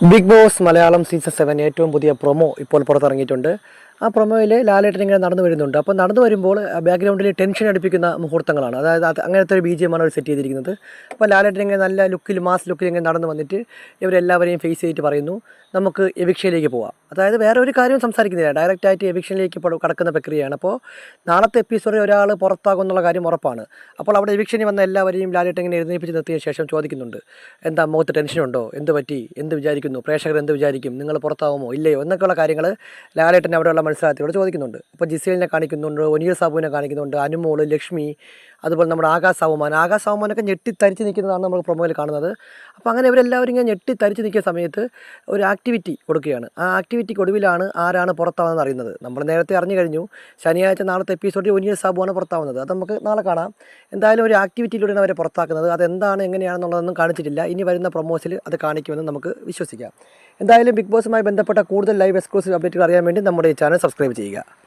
Big boss Malayalam season seven ഏറ്റവും പുതിയ promo ഇപ്പോൾ പുറത്തിറങ്ങിയിട്ടുണ്ട്. ആ പ്രൊമോയിൽ ലാലേട്ടൻ ഇങ്ങനെ നടന്നു വരുന്നുണ്ട്. അപ്പോൾ നടന്നു വരുമ്പോൾ ബാക്ക്ഗ്രൗണ്ടിൽ ടെൻഷൻ അടുപ്പിക്കുന്ന മുഹൂർത്തങ്ങളാണ്. അതായത് അത് അങ്ങനത്തെ ഒരു ബി ജി എമ്മാണ് അവർ സെറ്റ് ചെയ്തിരിക്കുന്നത്. അപ്പോൾ ലാലേട്ടൻ ഇങ്ങനെ നല്ല ലുക്കിൽ മാസ് ലുക്കിൽ ഇങ്ങനെ നടന്നു വന്നിട്ട് ഇവരെല്ലാവരെയും ഫേസ് ചെയ്തിട്ട് പറയുന്നു നമുക്ക് എവിക്ഷയിലേക്ക് പോവാം? അതായത് വേറെ ഒരു കാര്യവും സംസാരിക്കുന്നില്ല. ഡയറക്റ്റ് ആയിട്ട് എവിക്ഷനിലേക്ക് കടക്കുന്ന പ്രക്രിയയാണ്. അപ്പോൾ നാളത്തെ എപ്പിസോഡിൽ ഒരാൾ പുറത്താകും എന്നുള്ള കാര്യം ഉറപ്പാണ്. അപ്പോൾ അവിടെ എവിക്ഷനിൽ വന്ന എല്ലാവരെയും ലാലിട്ട് ഇങ്ങനെ എഴുന്നേപ്പിച്ച് നിർത്തിയ ശേഷം ചോദിക്കുന്നുണ്ട് എന്താ മുഖത്ത് ടെൻഷനുണ്ടോ എന്ത് പറ്റി? എന്ത് വിചാരിക്കുന്നു? പ്രേക്ഷകർ എന്ത് വിചാരിക്കും? നിങ്ങൾ പുറത്താകുമോ ഇല്ലയോ? എന്നൊക്കെയുള്ള കാര്യങ്ങൾ ലാലേട്ടൻ അവിടെയുള്ള മത്സരാർത്ഥിയോട് ചോദിക്കുന്നുണ്ട്. അപ്പോൾ ജിസേലിനെ കാണിക്കുന്നുണ്ട് ഒനിയൽ സാബുവിനെ കാണിക്കുന്നുണ്ട് അനുമോൾ ലക്ഷ്മി അതുപോലെ നമ്മുടെ ആകാശ് സാവുമാൻ ആകാശ് സാവുമാനൊക്കെ ഞെട്ടിത്തരിച്ച് നിൽക്കുന്നതാണ് നമ്മൾ പ്രൊമോയിൽ കാണുന്നത്. അപ്പോൾ അങ്ങനെ ഇവരെല്ലാവരും ഇങ്ങനെ ഞെട്ടിത്തരിച്ച് നിൽക്കുന്ന സമയത്ത് ഒരു ആക്ടിവിറ്റി കൊടുക്കുകയാണ്. ആ ആക്ടിവിറ്റിക്ക് ഒടുവിലാണ് ആരാണ് പുറത്താവുന്നത് അറിയുന്നത്. നമ്മൾ നേരത്തെ അറിഞ്ഞു കഴിഞ്ഞു. ശനിയാഴ്ച നാളത്തെ എപ്പിസോഡിൽ ഒനിയ സാബുവാണ് പുറത്താവുന്നത്. അത് നമുക്ക് നാളെ കാണാം. എന്തായാലും ഒരു ആക്ടിവിറ്റിയിലൂടെയാണ് അവരെ പുറത്താക്കുന്നത്. അതെന്താണ് എങ്ങനെയാണെന്നുള്ളതൊന്നും കാണിച്ചിട്ടില്ല. ഇനി വരുന്ന പ്രൊമോസിൽ അത് കാണിക്കുമെന്ന് നമുക്ക് വിശ്വസിക്കാം. എന്തായാലും ബിഗ് ബോസുമായി ബന്ധപ്പെട്ട കൂടുതൽ ലൈവ് എക്സ്ക്ലൂസീവ് അപ്ഡേറ്റുകൾ അറിയാൻ വേണ്ടി നമ്മുടെ ഈ ചാനൽ സബ്സ്ക്രൈബ് ചെയ്യുക.